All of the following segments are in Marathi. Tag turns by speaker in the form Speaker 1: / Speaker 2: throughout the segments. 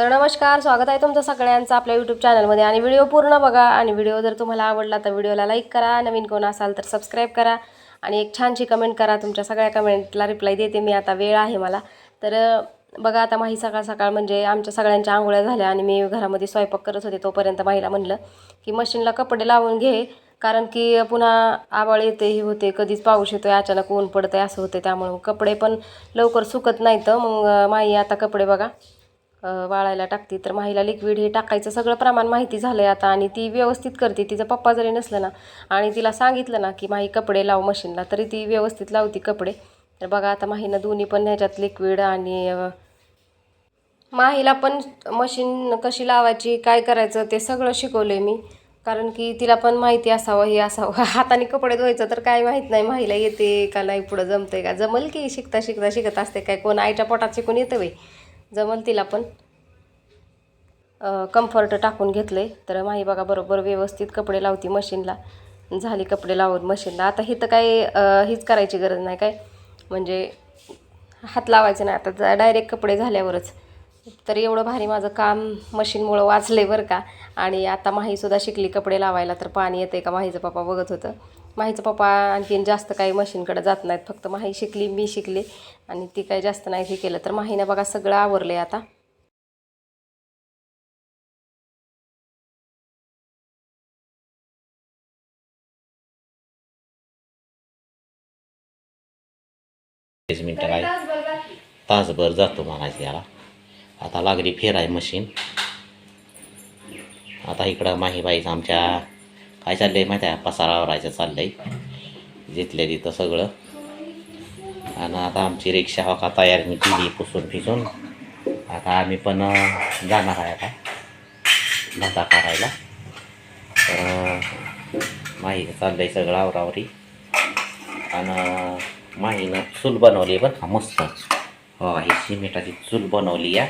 Speaker 1: तर नमस्कार स्वागत आहे तुमचं सगळ्यांचं आपल्या यूट्यूब चॅनलमध्ये आणि व्हिडिओ पूर्ण बघा. आणि व्हिडिओ जर तुम्हाला आवडला तर व्हिडिओला लाईक करा. नवीन कोण असाल तर सबस्क्राईब करा. आणि एक छानशी कमेंट करा. तुमच्या सगळ्या कमेंटला रिप्लाय देते मी. आता वेळ आहे मला. तर बघा आता माही सकाळ सकाळ म्हणजे आमच्या सगळ्यांच्या आंघोळ्या झाल्या. आणि मी घरामध्ये स्वयंपाक करत होते तोपर्यंत माहीला म्हणलं की मशीनला कपडे लावून घे. कारण की पुन्हा आबाळ येते हे होते. कधीच पाऊस येतोय अचानक ऊन पडतंय असं होतं त्यामुळं कपडे पण लवकर सुकत नाहीत. मग माही माई आता कपडे बघा. वाळायला टाकते. तर माहीला लिक्विड हे टाकायचं. सगळं प्रमाण माहिती झालं आहे आता आणि ती व्यवस्थित करते. तिचं पप्पा जरी नसलं ना आणि तिला सांगितलं ना की माही कपडे लाव मशीनला. तरी ती व्यवस्थित लावती कपडे. तर बघा आता माहीनं दोन्ही पण ह्याच्यात लिक्विड आणि माहीला पण मशीन कशी लावायची काय करायचं ते सगळं शिकवलं आहे मी. कारण की तिला पण माहिती असावं हे असावं. हाताने कपडे धुवायचं तर काय माहीत नाही माहीला येते का नाही पुढं जमतंय का? जमल की शिकता शिकता शिकत असते. काय कोण आईच्या पोटात शिकून येतं बाई. जमल तिला पण कम्फर्ट टाकून घेतलं आहे तर माही बघा बरोबर व्यवस्थित कपडे लावती मशीनला. झाली कपडे लावून मशीनला. आता ही तर काय हीच करायची गरज नाही काय? म्हणजे हात लावायचं नाही. आता डायरेक्ट कपडे झाल्यावरच. तर एवढं भारी माझं काम मशीनमुळं वाचलं आहे बरं का. आणि आता माहीसुद्धा शिकली कपडे लावायला. तर पाणी येते का माहीचं पप्पा बघत होतं. माहीचं पप्पा आणखीन जास्त काही मशीनकडे जात नाहीत. फक्त माही शिकली मी शिकले आणि ती काही जास्त नाही हे केलं. तर माहीनं बघा सगळं आवरलं आहे आता
Speaker 2: मिनटं काय तासभर जातो म्हणायचं याला. आता लागली फेराय मशीन. आता इकडं माहीबाईचं आमच्या काय चाललं आहे माहिती आहे पसारा आवरायचं आहे जिथल्या तिथं सगळं. आणि आता आमची रिक्षा हो का तयार मी केली पुसून फिसून. आता आम्ही पण जाणार आहे आता. धंदा करायला. तर चाललं आहे सगळं आवरावरी. आणि माहीनं चूल बनवली बरं का? मस्त. हो ही सिमेंटाची चूल बनवली या.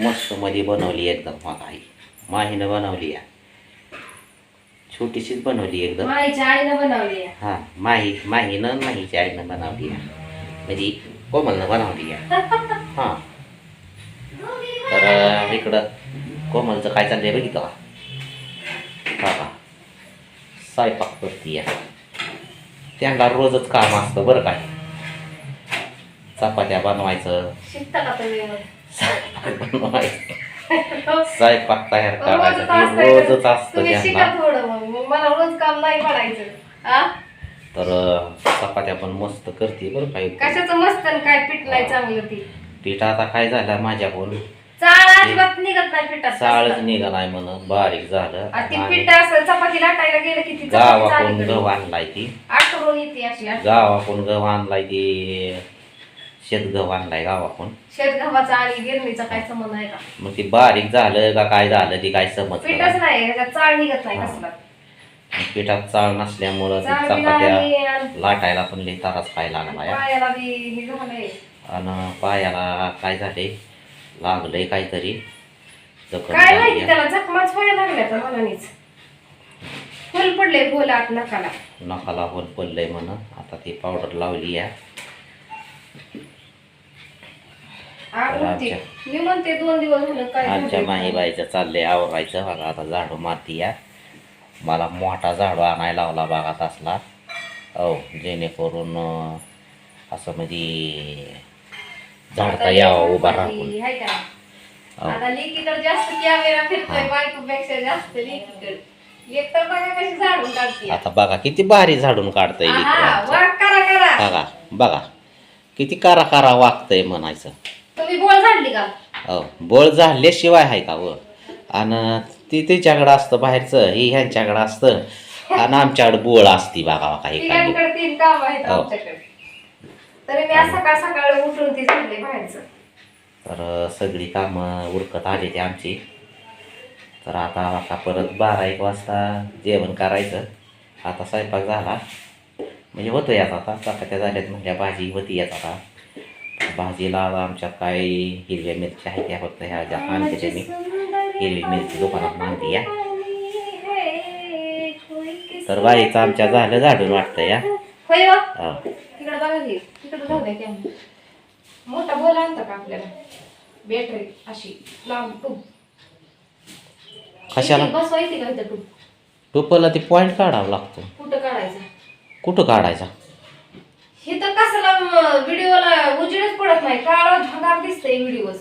Speaker 2: मस्त मध्ये बनवली एकदम. बघा ही. माहीनं बनवली या. छोटीशीच बनवली एकदम
Speaker 1: माहीच्या आईनं बनवली.
Speaker 2: हां माही माहीनं माहीच्या आईनं बनवली. म्हणजे कोमलनं बनवली. हां. तर अं, इकडं कोमलचं काय चाललंय बघितलं का? का स्वयंपाक करते या त्यांना रोजच काम असतं बरं काय चपात्या बनवायचं.
Speaker 1: शिकता का तुम्ही?
Speaker 2: स्वयंपाक बनवायचं. स्वयंपाक तयार
Speaker 1: रोजच
Speaker 2: करायचं. हे? रोजच असतं
Speaker 1: तुम्ही शिका
Speaker 2: त्यांना
Speaker 1: थोडं मग मग. मला रोज काम नाही पडायचं?
Speaker 2: तर चपात्या पण मस्त करते बरं काय
Speaker 1: कशाचं मस्त आणि काय पीठ नाही चांगलं ती?
Speaker 2: पीठ आता काय झालं माझ्याकडून
Speaker 1: चाळ अजिबात निघत नाही पिठात
Speaker 2: चाळच निघालाय म्हण बारीक झालं.
Speaker 1: आणि ती
Speaker 2: आणि
Speaker 1: पीठ असं चपाती लाटायला गेलं की ती चपाती
Speaker 2: गावाकडून
Speaker 1: चाळीकडे.
Speaker 2: गहू आणलाय ती.
Speaker 1: आठवून येते अशी अशी.
Speaker 2: गावाकडून गहू आणलाय ती. आणलाय गावाकडून.
Speaker 1: शेतगव्हाचा आणि गिरणीचा काय संबंध आहे का?
Speaker 2: मग ती बारीक झालं का काय झालं ती काय समजलं
Speaker 1: पीठच
Speaker 2: नाही.
Speaker 1: ह्याच्यात चाळ निघत नाही. कसला
Speaker 2: पिठात चाळ नसल्यामुळं ती चपात्या लाटायला पण लई ताराच पाय लागला या. आणि पायाला काय झाले? लागलंय काहीतरी. जखम
Speaker 1: काय
Speaker 2: झाली
Speaker 1: माहिती
Speaker 2: आहे.
Speaker 1: त्याला? जखमाच व्हायला लागल्या तर मनानेच. फुल पडले फुल आत नकाला
Speaker 2: नखाला पडलंय म्हण आता ती पावडर लावली या.
Speaker 1: आग
Speaker 2: आमच्या-
Speaker 1: मी म्हणते दोन दिवस झालं काय
Speaker 2: आमच्या
Speaker 1: झालंय?
Speaker 2: माहीबाईचं चाललंय आवरायचं. बघा आता झाडू मारती या. मला मोठा झाडू आणायला लावला बघा तसला. हो जेणेकरून असं म्हणजे झाडता यावं उभा राहून? हो.
Speaker 1: आता लेकीकडे जास्त कॅमेरा फिरतोय. बायकोपेक्षा जास्त लेकीकडे. लेक तर बघा कशी झाडून काढते
Speaker 2: आता बघा किती भारी झाडून
Speaker 1: हा करा करा.
Speaker 2: बघा बघा किती कारा कारा वागतंय म्हणायचं.
Speaker 1: तुम्ही बोल झाडली का?
Speaker 2: हो बळ झाल्याशिवाय आहे का व? आणि ती तिच्याकडं असतं बाहेरचं ही ह्यांच्याकडं असतं. आणि आमच्याकडं बोळ असती बघा बघा हे खाली
Speaker 1: तिघांकडे तीन काम आहेत
Speaker 2: हो.
Speaker 1: आमच्याकडे. तरी मी आज सकाळ सकाळ उठून ती झाडली बाहेरचं.
Speaker 2: तर सगळी कामं उरकत आली ती आमची. तर आता आता परत बारा एक वाजता जेवण करायचं. आता स्वयंपाक झाला. म्हणजे होतो यात आता. चपात्या झाल्यात म्हणजे भाजी होती यात आता. भाजीला आमच्यात काय हिरव्या मिरच्या आहेत त्या फक्त ह्या ज्या आणते ते मी. मिरची दुकानात आणते या. तर बाईचं आमच्या झालं झाडून वाटतं या. हो.
Speaker 1: मोठा बोल आणता का आपल्याला? बॅटरी अशी लांब टूप
Speaker 2: कशाला?
Speaker 1: बसवायची का इथं टूप
Speaker 2: टोपला ती पॉईंट काढावा लागतो.
Speaker 1: कुठं काढायचं?
Speaker 2: कुठं काढायचा?
Speaker 1: हे तर कसला व्हिडिओला उजेडच पडत नाही. काळा भागार दिसतंय व्हिडिओज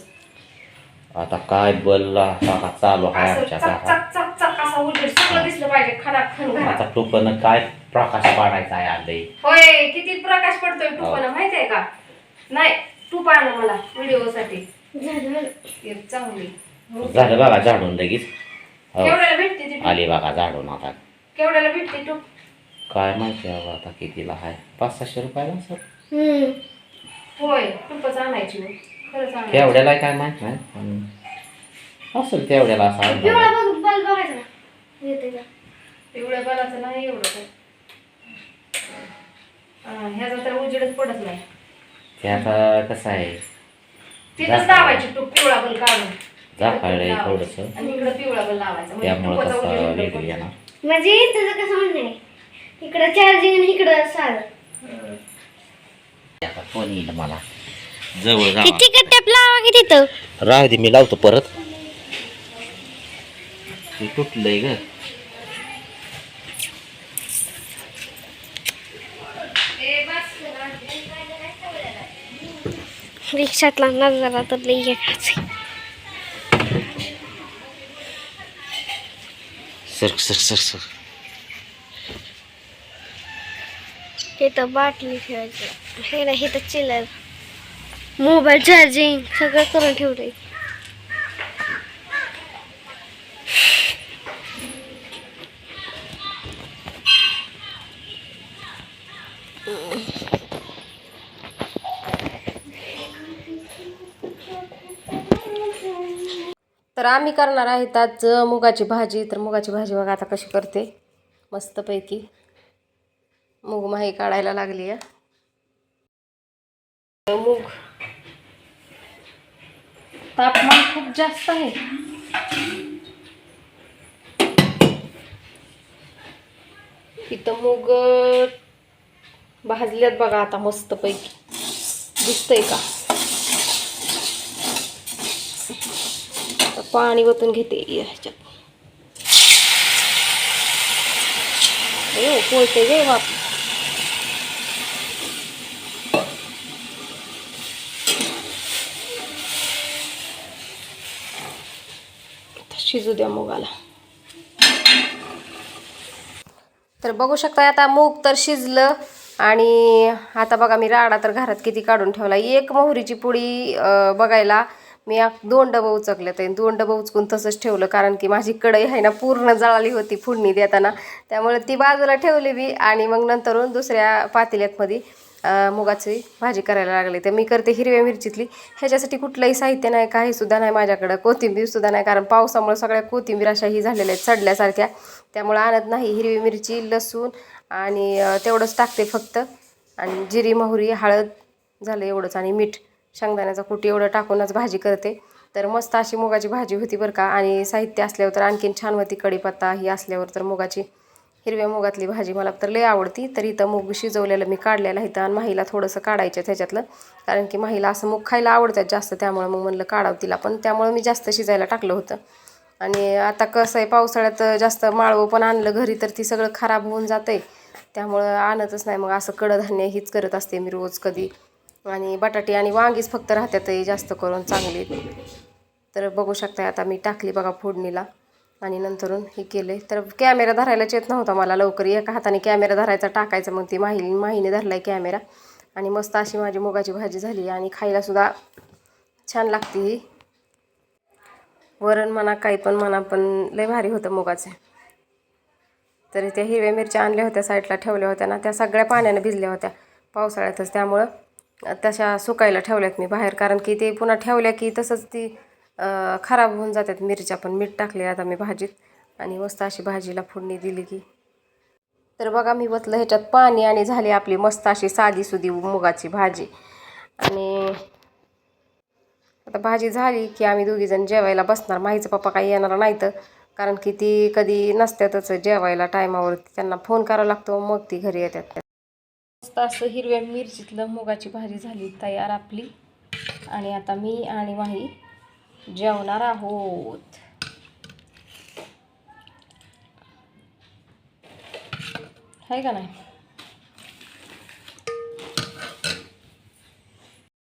Speaker 2: आता काय बल्ला? आता चालू आहे आमच्या
Speaker 1: चक
Speaker 2: घरात आता टोपनं काय प्रकाश पाडायचा आहे आलंय
Speaker 1: होय किती प्रकाश पडतोय टुपानं माहितीये का? नाही टूप आण मला व्हिडिओ साठी एक चांगली.
Speaker 2: झालं बघा झाडून लगेच. हो.
Speaker 1: केवढ्याला भेटते ती टूप?
Speaker 2: आली बघा झाडून आता.
Speaker 1: केवढ्याला भेटते टूप
Speaker 2: काय माहिती आहे आता कितीला आहे? पाच सहाशे रुपयाला सर?
Speaker 1: होय टूपच आणायची आणायची
Speaker 2: केवढ्याला काय माहीत नाही पण असेल तेवढ्याला असा
Speaker 1: एवढ्या बलाचं नाही एवढं काय हा, ह्याचा तर उजेडच पडत नाही.
Speaker 2: ते आता कसं आहे?
Speaker 1: तिथंच लावायची टूप पिवळा बल काढून.
Speaker 2: जाकाळलंय थोडस.
Speaker 1: आणि इकडं पिवळा बल लावायचा. म्हणजे
Speaker 2: त्यामुळं
Speaker 1: टुपाचा
Speaker 2: कसं
Speaker 1: उजेड
Speaker 2: वेगळी
Speaker 1: इकडं
Speaker 2: येणार.
Speaker 3: म्हणजे तुझं कसं म्हणणं आहे? इकडं चार्जिंग आणि इकडं सार.
Speaker 1: पडतो.
Speaker 2: आता फोन येईल मला? जवळ जा
Speaker 3: किती कट्ट्याप लावा की तिथं?
Speaker 2: राहू दे मी लावतो परत. ते तुटलंय ग.
Speaker 3: रिक्षातला नजारा तर लई एकाच
Speaker 2: सर सर सर सर.
Speaker 3: इथं बाटली ठेवायची. हे ना इथं चिल्लर मोबाईल चार्जिंग सगळं करून ठेवलंय.
Speaker 1: तर आम्ही करणार आहेत आज मुगाची भाजी. तर मुगाची भाजी बघा आता कशी करते. मस्तपैकी. मूग माही काढायला लागली आहे. मूग तापमान खूप जास्त आहे. इथं मूग भाजल्यात बघा आता मस्तपैकी. दिसतंय का? पाणी वतून घेते ह्याच्यात. पोळते गे बाप. शिजू द्या मुगाला. तर बघू शकता आता मूग तर शिजलं आणि आता बघा मी राडा तर घरात किती काढून ठेवला. एक मोहरीची पुडी बघायला मी दोन डबं उचकले ते. दोन डबं उचकून तसंच ठेवलं कारण की माझी कढई आहे ना पूर्ण जळाली होती फोडणी देताना. त्यामुळे ती बाजूला ठेवली मी आणि मग नंतरून दुसऱ्या पातेल्यातमध्ये मुगाची भाजी करायला लागली. तर मी करते हिरव्या मिरचीतली. ह्याच्यासाठी कुठलंही साहित्य नाही काही सुद्धा नाही माझ्याकडं. कोथिंबीरसुद्धा नाही कारण पावसामुळे सगळ्या कोथिंबीर अशा ही झालेल्या आहेत चढल्यासारख्या त्यामुळं आणत नाही हिरवी मिरची लसूण आणि तेवढंच टाकते फक्त. आणि जिरी मोहरी हळद झालं एवढंच आणि मीठ. शेंगदाण्याचा कुटी एवढं टाकूनच भाजी करते. तर मस्त अशी मुगाची भाजी होती बरं का. आणि साहित्य असल्यावर तर आणखीन छान होती. कढीपत्ता ही असल्यावर तर मुगाची. हिरव्या मुगातली भाजी मला तर लय आवडती. तर इथं मूग शिजवलेलं मी काढलेलं इथं आणि माहीला थोडंसं काढायचं त्याच्यातलं. कारण की माहीला असं मूग खायला आवडतात जास्त त्यामुळं मग म्हणलं काढावं तिला. पण त्यामुळं मी जास्त शिजायला टाकलं होतं. आणि आता कसं आहे पावसाळ्यात जास्त माळवं पण आणलं घरी तर ती सगळं खराब होऊन जातं त्यामुळं आणतच नाही. मग असं कडधान्य हीच करत असते मी रोज कधी. आणि बटाटे आणि वांगीच फक्त राहतात जास्त करून चांगली. तर बघू शकता आता मी टाकली बघा फोडणीला. आणि नंतरून हे केले. तर कॅमेरा धरायलाच येत नव्हता मला लवकर. एका हाताने कॅमेरा धरायचा टाकायचा. मग ती माही माहीने धरलाय कॅमेरा. आणि मस्त अशी माझी मुगाची भाजी झाली. आणि खायलासुद्धा छान लागते ही. वरण म्हणा काही पण म्हणा पण लय भारी होतं मुगाचे. तरी त्या हिरव्या मिरच्या आणल्या होत्या साईडला ठेवल्या होत्या ना. त्या सगळ्या पाण्यानं भिजल्या होत्या पावसाळ्यातच. त्यामुळं तशा सुकायला ठेवल्यात मी बाहेर. कारण की ते पुन्हा ठेवल्या की तसंच ती खराब होऊन जातात. मिरच्या पण मीठ टाकले आता मी भाजीत. आणि मस्त अशी भाजीला फोडणी दिली की. तर बघा मी बसलं ह्याच्यात पाणी आणि झाली आपली मस्त अशी साधीसुधी मुगाची भाजी. आणि आता भाजी झाली की आम्ही दोघीजण जेवायला बसणार. माहीचं पप्पा काही येणार नाही तर कारण की ती कधी नसत्यातच जेवायला टायमावरती त्यांना फोन करावा लागतो मग ती घरी येतात. मस्त असं हिरव्या मिरचीतलं मुगाची भाजी झाली तयार आपली. आणि आता मी आणि माही जेवणार आहोत. आहे का नाही?